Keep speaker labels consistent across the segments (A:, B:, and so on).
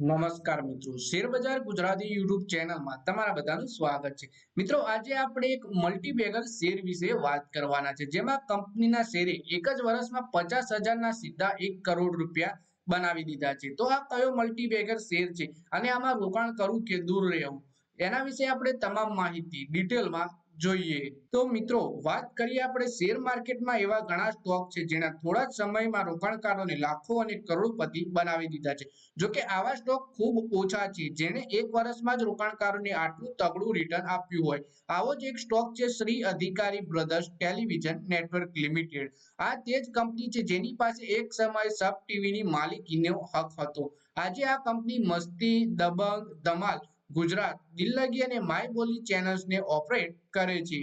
A: નમસ્કાર મિત્રો. શેરબજાર ગુજરાતી યુટ્યુબ ચેનલમાં તમારા બધાનું સ્વાગત છે. મિત્રો, આજે આપણે એક મલ્ટીબેગર શેર વિશે વાત કરવાના છે, જેમાં કંપનીના શેરે એક જ વર્ષમાં પચાસ હજારના સીધા એક કરોડ રૂપિયા બનાવી દીધા છે. તો આ કયો મલ્ટીબેગર શેર છે? અને આમાં રોકાણ કરવું કે દૂર રહેવું? એના વિશે આપણે તમામ માહિતી ડિટેલમાં જોઈએ. તો મિત્રો, વાત કરીએ આપણે શેર માર્કેટમાં એવા ઘણા સ્ટોક છે, જેના થોડા જ સમયમાં રોકાણકારોને લાખો અને કરોડપતિ બનાવી દીધા છે. જો કે આવા સ્ટોક ખૂબ ઓછા છે, જેણે એક વર્ષમાં જ રોકાણકારોને આટલું તગડું રિટર્ન આપ્યું હોય. આવો જ એક સ્ટોક છે Shri Adhikari brothers television network limited. આ તે જ કંપની છે જેની પાસે એક સમયે સબ ટીવીની માલિકીનો હક હતો. આજે આ કંપની મસ્તી, દબંગ, ધમાલ ગુજરાત દિલ્લગી અને માય બોલી ચેનલ્સને ઓપરેટ કરે છે.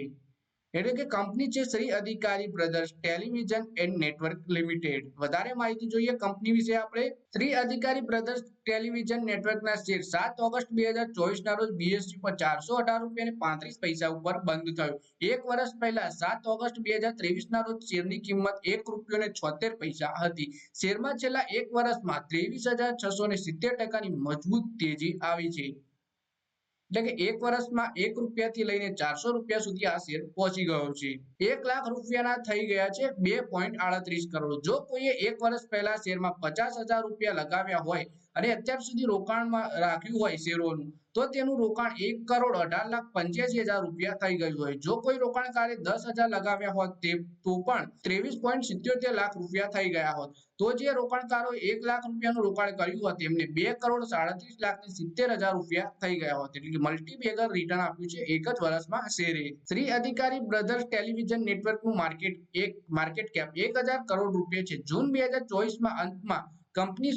A: એટલે કે કંપની છે Shri Adhikari brothers television and network limited વધારે માહિતી જોઈએ કંપની વિશે આપણે. શ્રી અધિકારી બ્રધર્સ ટેલિવિઝન નેટવર્કના શેર સાત ઓગસ્ટ બે હજાર ચોવીસના રોજ બીએસસી પર ચારસો અઢાર રૂપિયા પાંત્રીસ પૈસા ઉપર બંધ થયો. એક વર્ષ પહેલા સાત ઓગસ્ટ બે હજાર ત્રેવીસના રોજ શેરની કિંમત એક રૂપિયો ને છોતેર પૈસા હતી. શેરમાં છેલ્લા એક વર્ષમાં ત્રેવીસ હજાર છસો ને સિત્તેર ટકાની મજબૂત તેજી આવી છે. એટલે કે એક વર્ષમાં એક રૂપિયાથી લઈને ચારસો રૂપિયા સુધી આ શેર પહોંચી ગયો છે. એક લાખ રૂપિયાના થઈ ગયા છે બે પોઈન્ટ આડત્રીસ કરોડ. જો કોઈએ એક વર્ષ પહેલા શેરમાં પચાસ હજાર રૂપિયા લગાવ્યા હોય અને અત્યાર સુધી રોકાણમાં રાખ્યું હોય શેરોનું, તો તેનું રોકાણ એક કરોડ અઢાર લાખ પંચ્યાસી હજાર રૂપિયા થઈ ગયું હોય. જો કોઈ રોકાણકારે દસ હજાર લગાવ્યા હોત તે, તો પણ ત્રેવીસ પોઈન્ટ સિત્યોતેર લાખ રૂપિયા થઈ ગયા હોત. તો જે રોકાણકારો એક લાખ રૂપિયાનું રોકાણ કર્યું હોત, તેમને બે કરોડ સાડત્રીસ લાખ ને સિત્તેર હજાર રૂપિયા થઈ ગયા હોત. એટલે મલ્ટીબેગર રિટર્ન આપ્યું છે એક જ વર્ષમાં શેરે. શ્રી અધિકારી બ્રધર્સ ટેલિવિઝન નેટવર્કનું માર્કેટ એક, માર્કેટ કેપ એક હજાર કરોડ રૂપિયા છે. જૂન બે હજાર ચોવીસમાં અંતમાં કંપની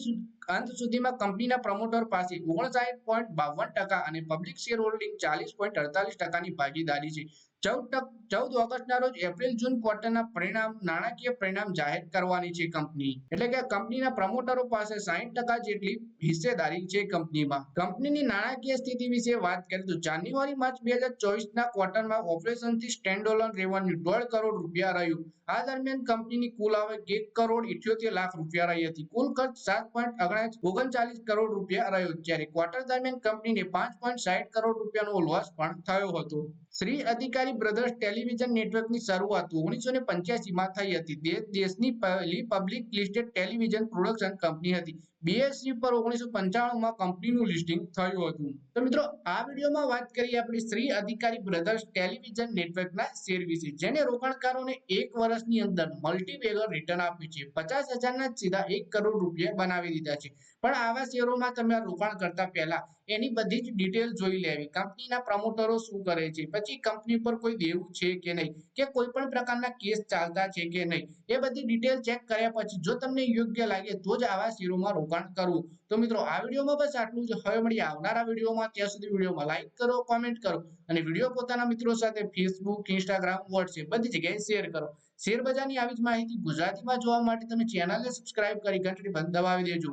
A: અંત સુધીમાં કંપનીના પ્રમોટર પાસે ઓગણસાઠ પોઈન્ટ બાવન ટકા અને પબ્લિક શેર હોલ્ડિંગ ચાલીસ પોઈન્ટ અડતાલીસ ટકાની ભાગીદારી છે. ચૌદ ઓગસ્ટના રોજ એપ્રિલ, જૂન ક્વાર્ટરના પરિણામ, નાણાકીય પરિણામ જાહેર કરવાની છે કંપની. એટલે કે કંપનીના પ્રમોટરો પાસે સાહીઠ ટકા જેટલી હિસ્સેદારી છે કંપનીમાં. કંપનીની નાણાકીય સ્થિતિ વિશે વાત કરીએ તો જાન્યુઆરી, માર્ચ બે હજાર ચોવીસના ક્વાર્ટરમાં ઓપરેશનથી સ્ટેન્ડઓલોન રેવન્યુ દોઢ કરોડ રૂપિયા રહ્યું. આ દરમિયાન કંપનીની કુલ આવક એક કરોડ ઇઠ્યોતેર લાખ રૂપિયા રહી હતી. કુલ ખર્ચ સાત પોઈન્ટ ઓગણચાલીસ કરોડ રૂપિયા રહ્યો જ્યારે ક્વાર્ટર દરમિયાન કંપનીને પાંચ પોઈન્ટ સાઠ કરોડ રૂપિયાનો લોસ પણ થયો હતો. શ્રી અધિકારી બ્રધર્સ ટેલિવિઝન નેટવર્કની શરૂઆત ઓગણીસો ને પંચ્યાસીમાં થઈ હતી. દેશની પહેલી public listed television production company હતી. બીએસસી પર ઓગણીસો પંચાણુંમાં કંપનીનું લિસ્ટિંગ થયું હતું. તો મિત્રો, આ વિડીયોમાં વાત કરીએ આપણે શ્રી અધિકારી બ્રધર્સ ટેલિવિઝન નેટવર્કના શેર વિશે, જેને રોકાણકારોને એક વર્ષની અંદર મલ્ટીવેગર રિટર્ન આપ્યું છે. પચાસ હજારના સીધા એક કરોડ રૂપિયા બનાવી દીધા છે. પણ આવા શેરોમાં તમે રોકાણ કરતા પહેલા એની બધી જ ડિટેલ જોઈ લેવી. કંપનીના પ્રમોટરો શું કરે છે? પછી કંપની પર કોઈ દેવું છે કે નહીં? કે કોઈ પણ પ્રકારના કેસ ચાલતા છે કે નહીં? એ બધી ડિટેલ ચેક કર્યા પછી જો તમને યોગ્ય લાગે તો જ આવા શેરોમાં રોકાણ કરવું. તો મિત્રો, આ વિડીયોમાં બસ આટલું જ. હવે મળીએ આવનારા વિડીયોમાં. ત્યાં સુધી વિડીયોમાં લાઈક કરો કોમેન્ટ કરો અને વીડિયો પોતાના મિત્રો સાથે ફેસબુક ઇન્સ્ટાગ્રામ વોટ્સએપ બધી જગ્યાએ શેર કરો. શેર બજારની આવી જ માહિતી ગુજરાતીમાં જોવા માટે તમે ચેનલને સબસ્ક્રાઇબ કરી ઘંટડી બંધ દબાવી દેજો.